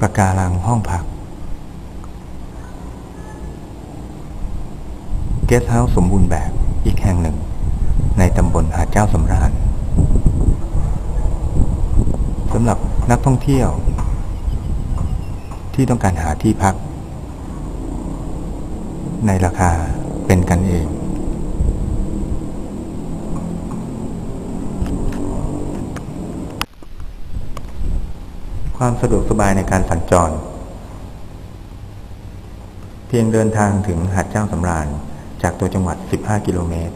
ปะการังห้องพัก เกสต์เฮาส์สมบูรณ์แบบอีกแห่งหนึ่ง ในตำบลหาดเจ้าสำราญสำหรับนักท่องเที่ยว ที่ต้องการหาที่พัก ในราคาเป็นกันเอง ความสะดวกสบายในการสัญจร เพียงเดินทางถึงหาดเจ้าสำราญจากตัวจังหวัด 15 กิโลเมตร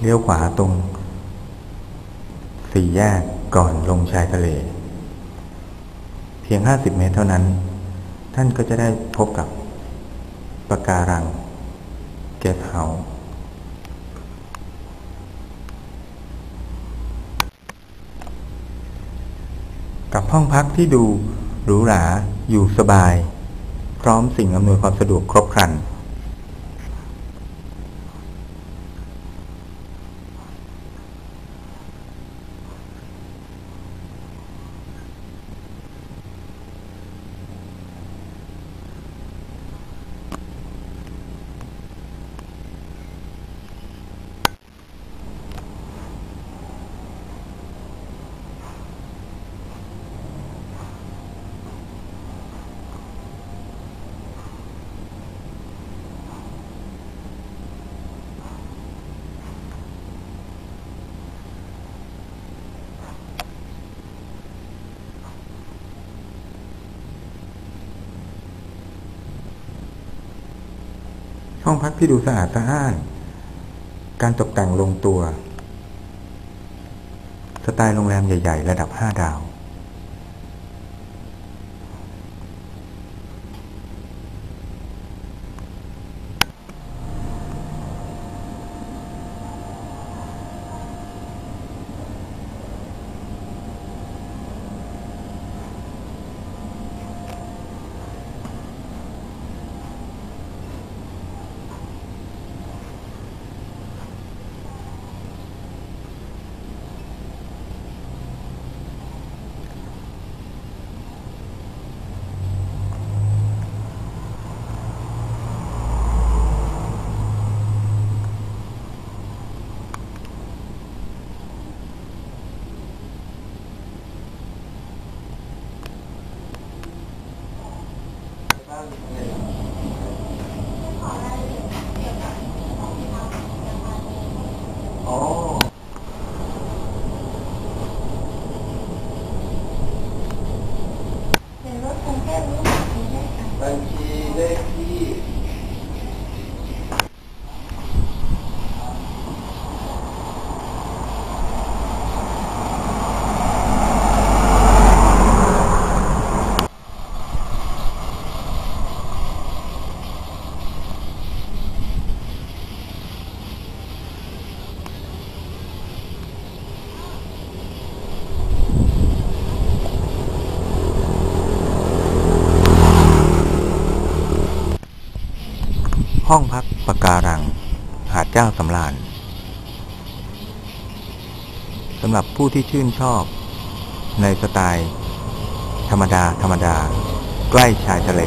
เลี้ยวขวาตรง สี่แยกก่อนลงชายทะเล เพียง 50 เมตรเท่านั้น ท่านก็จะได้พบกับปะการัง เกสเฮาส์ กับห้องพักที่ดูหรูหราอยู่สบาย พร้อมสิ่งอำนวยความสะดวกครบครัน ห้องพักที่ดูสะอาดสะอ้าน การตกแต่งลงตัว สไตล์โรงแรมใหญ่ ๆ ระดับ 5 ดาว เป็นรถกรุงเทพหรือเปล่ากรุงเทพค่ะ บัญชีเลขที่ ห้องพักปะการัง หาดเจ้าสำราญสำหรับผู้ที่ชื่นชอบ ในสไตล์ ธรรมดา ธรรมดา ใกล้ชายทะเล